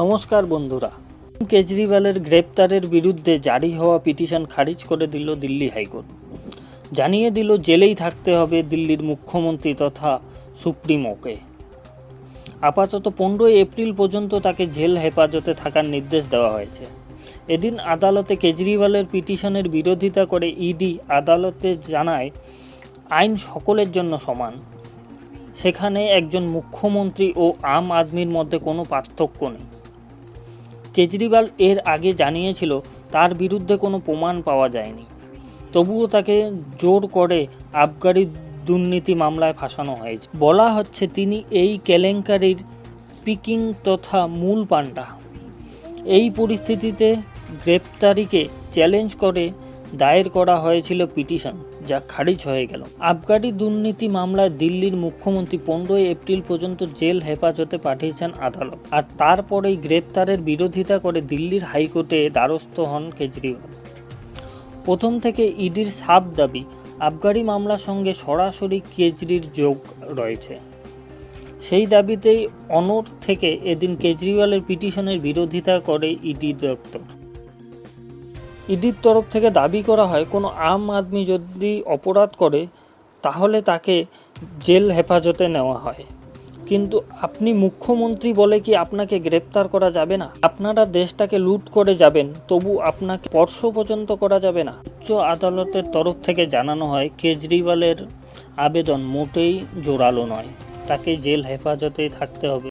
নমস্কার বন্ধুরা। কেজরিওয়ালের গ্রেপ্তারের বিরুদ্ধে জারি হওয়া পিটিশন খারিজ করে দিল দিল্লি হাইকোর্ট। জানিয়ে দিল জেলেই থাকতে হবে দিল্লির মুখ্যমন্ত্রী তথা সুপ্রিমোকে। আপাতত পনেরোই এপ্রিল পর্যন্ত তাকে জেল হেফাজতে থাকার নির্দেশ দেওয়া হয়েছে। এদিন আদালতে কেজরিওয়ালের পিটিশনের বিরোধিতা করে ইডি আদালতে জানায়, আইন সকলের জন্য সমান। সেখানে একজন মুখ্যমন্ত্রী ও আম আদমির মধ্যে কোনো পার্থক্য নেই। কেজরিওয়াল এর আগে জানিয়েছিল, তার বিরুদ্ধে কোনো প্রমাণ পাওয়া যায়নি। তবুও তাকে জোর করে আবগারি দুর্নীতি মামলায় ফাঁসানো হয়েছে। বলা হচ্ছে তিনি এই কেলেঙ্কারির পিকিং তথা মূল পান্ডা এই পরিস্থিতিতে গ্রেপ্তারিকে চ্যালেঞ্জ করে দায়ের করা হয়েছিল পিটিশন, যা খারিজ হয়ে গেল। আবগারি দুর্নীতি মামলায় দিল্লির মুখ্যমন্ত্রী পনেরোই এপ্রিল পর্যন্ত জেল হেফাজতে পাঠিয়েছেন আদালত, আর তারপরেই গ্রেপ্তারের বিরোধিতা করে দিল্লির হাইকোর্টে দ্বারস্থ হন কেজরিওয়াল। প্রথম থেকে ইডির সাব দাবি, আবগারি মামলার সঙ্গে সরাসরি কেজরির যোগ রয়েছে। সেই দাবিতেই অনর থেকে এদিন কেজরিওয়ালের পিটিশনের বিরোধিতা করে ইডি দপ্তর। ইডির তরফ থেকে দাবি করা হয়, কোনো আম আদমি যদি অপরাধ করে, তাহলে তাকে জেল হেফাজতে নেওয়া হয়। কিন্তু আপনি মুখ্যমন্ত্রী বলে কি আপনাকে গ্রেপ্তার করা যাবে না? আপনারা দেশটাকে লুট করে যাবেন, তবু আপনাকে স্পর্শ পর্যন্ত করা যাবে না। উচ্চ আদালতের তরফ থেকে জানানো হয়, কেজরিওয়ালের আবেদন মোটেই জোরালো নয়। তাকে জেল হেফাজতেই থাকতে হবে।